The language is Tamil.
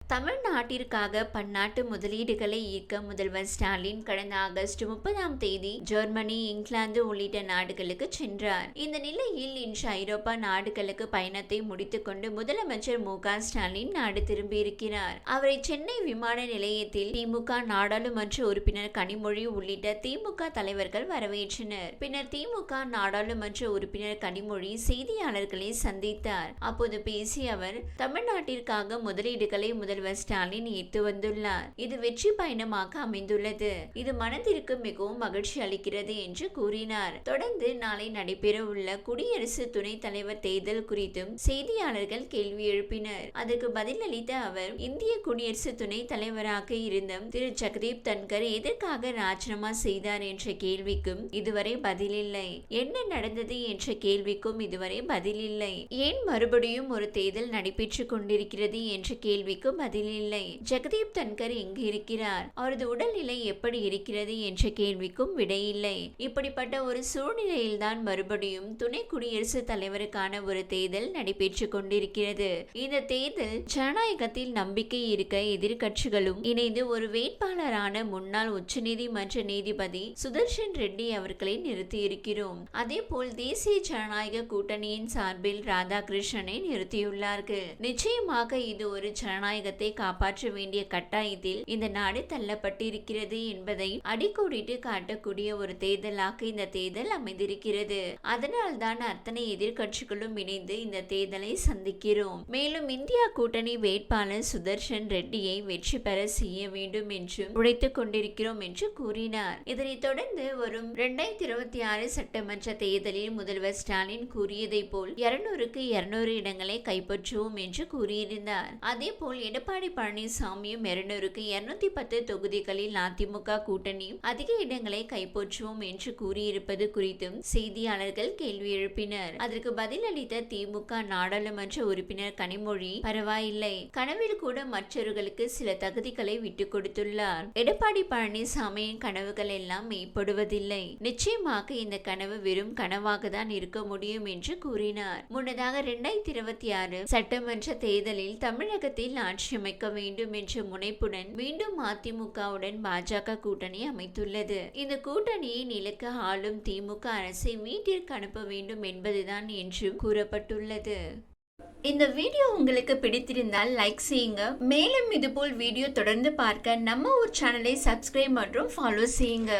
தமிழ்நாட்டிற்காக பன்னாட்டு முதலீடுகளை ஈர்க்க முதல்வர் ஸ்டாலின் கடந்த ஆகஸ்ட் முப்பதாம் தேதி ஜெர்மனி இங்கிலாந்து உள்ளிட்ட நாடுகளுக்கு சென்றார். இந்த நிலையில் இன்று ஐரோப்பா நாடுகளுக்கு பயணத்தை முடித்துக்கொண்டு முதலமைச்சர் மு ஸ்டாலின் நாடு திரும்பியிருக்கிறார். அவரை சென்னை விமான நிலையத்தில் திமுக நாடாளுமன்ற உறுப்பினர் கனிமொழி உள்ளிட்ட திமுக தலைவர்கள் வரவேற்றனர். பின்னர் திமுக நாடாளுமன்ற உறுப்பினர் கனிமொழி செய்தியாளர்களை சந்தித்தார். அப்போது பேசிய அவர் தமிழ்நாட்டிற்காக முதலீடுகளை முதல் முதல்வர் ஸ்டாலின் ஈர்த்து வந்துள்ளார். இது வெற்றி பயணமாக அமைந்துள்ளது. இது மனதிற்கு மிகவும் மகிழ்ச்சி அளிக்கிறது என்று கூறினார். தொடர்ந்து நாளை நடைபெற உள்ள குடியரசு துணைத் தலைவர் தேர்தல் குறித்தும் செய்தியாளர்கள் கேள்வி எழுப்பினர். அதற்கு பதிலளித்த அவர் இந்திய குடியரசு துணைத் தலைவராக இருந்த திரு. ஜெகதீப் தன்கர் எதற்காக ராஜினாமா செய்தார் என்ற கேள்விக்கும் இதுவரை பதிலில்லை. என்ன நடந்தது என்ற கேள்விக்கும் இதுவரை பதிலில்லை. ஏன் மறுபடியும் ஒரு தேர்தல் நடைபெற்றுக் கொண்டிருக்கிறது என்ற கேள்விக்கு பதிலில்லை. ஜெகதீப் தன்கர் எங்கு இருக்கிறார்? அவரது உடல்நிலை எப்படி இருக்கிறது என்ற கேள்விக்கும் விடையில்லை. இப்படிப்பட்ட ஒரு சூழ்நிலையில்தான் மறுபடியும் துணை குடியரசுத் தலைவருக்கான ஒரு தேர்தல் நடைபெற்றுக் கொண்டிருக்கிறது. இந்த தேர்தல் ஜனநாயகத்தில் நம்பிக்கை இருக்க எதிர்கட்சிகளும் இணைந்து ஒரு வேட்பாளரான முன்னாள் உச்சநீதிமன்ற நீதிபதி சுதர்ஷன் ரெட்டி அவர்களை நிறுத்தியிருக்கிறோம் அதே போல் தேசிய ஜனநாயக கூட்டணியின் சார்பில் ராதாகிருஷ்ணனை நிறுத்தியுள்ளார்கள். நிச்சயமாக இது ஒரு ஜனநாயக ஜனநாயகத்தை காப்பாற்ற வேண்டிய கட்டாயத்தில் இந்த நாடு தள்ளப்பட்டிருக்கிறது என்பதை அடிக்கோடிட்டு காட்டக்கூடிய ஒரு தேர்தலாக இந்த தேர்தல் அமைந்திருக்கிறது. அதனால்தான் அத்தனை எதிர்கட்சிகளும் இணைந்து இந்த தேர்தலை சந்திக்கிறோம். மேலும் இந்தியா கூட்டணி வேட்பாளர் சுதர்ஷன் ரெட்டியை வெற்றி பெற செய்ய வேண்டும் என்றும் உழைத்துக் கொண்டிருக்கிறோம் என்று கூறினார். இதனைத் தொடர்ந்து வரும் இரண்டாயிரத்தி இருபத்தி ஆறு சட்டமன்ற தேர்தலில் முதல்வர் ஸ்டாலின் கூறியதை போல் இருநூறுக்கு இருநூறு இடங்களை கைப்பற்றுவோம் என்று கூறியிருந்தார். அதே போல் எடப்பாடி பழனிசாமியும் இருநூறுக்கு இருநூத்தி பத்து தொகுதிகளில் அதிமுக கூட்டணியும் அதிக இடங்களை கைப்பற்றுவோம் என்று கூறியிருப்பது குறித்தும் செய்தியாளர்கள் கேள்வி எழுப்பினர். அதற்கு பதிலளித்த திமுக நாடாளுமன்ற உறுப்பினர் கனிமொழி பரவாயில்லை. கனவில் கூட மற்றவர்களுக்கு சில தகுதிகளை விட்டுக் கொடுத்துள்ளார். எடப்பாடி பழனிசாமியின் கனவுகள் எல்லாம் மெய்ப்படுவதில்லை நிச்சயமாக இந்த கனவு வெறும் கனவாக தான் இருக்க முடியும் என்று கூறினார். முன்னதாக இரண்டாயிரத்தி இருபத்தி ஆறு சட்டமன்ற தேர்தலில் தமிழகத்தில் ஆட்சி அமைக்க வேண்டும் என்ற முனைப்புடன் மீண்டும் அதிமுகவுடன் பாஜக கூட்டணி அமைத்துள்ளது. இந்த கூட்டணியை நிலக்க ஆளும் திமுக அரசை வீட்டிற்கு அனுப்ப வேண்டும் என்பதுதான் என்றும் கூறப்பட்டுள்ளது. இந்த வீடியோ உங்களுக்கு பிடித்திருந்தால் லைக் செய்யுங்க. மேலும் இதுபோல் வீடியோ தொடர்ந்து பார்க்க நம்ம ஒரு சேனலை சப்ஸ்கிரைப் மற்றும் ஃபாலோ செய்யுங்க.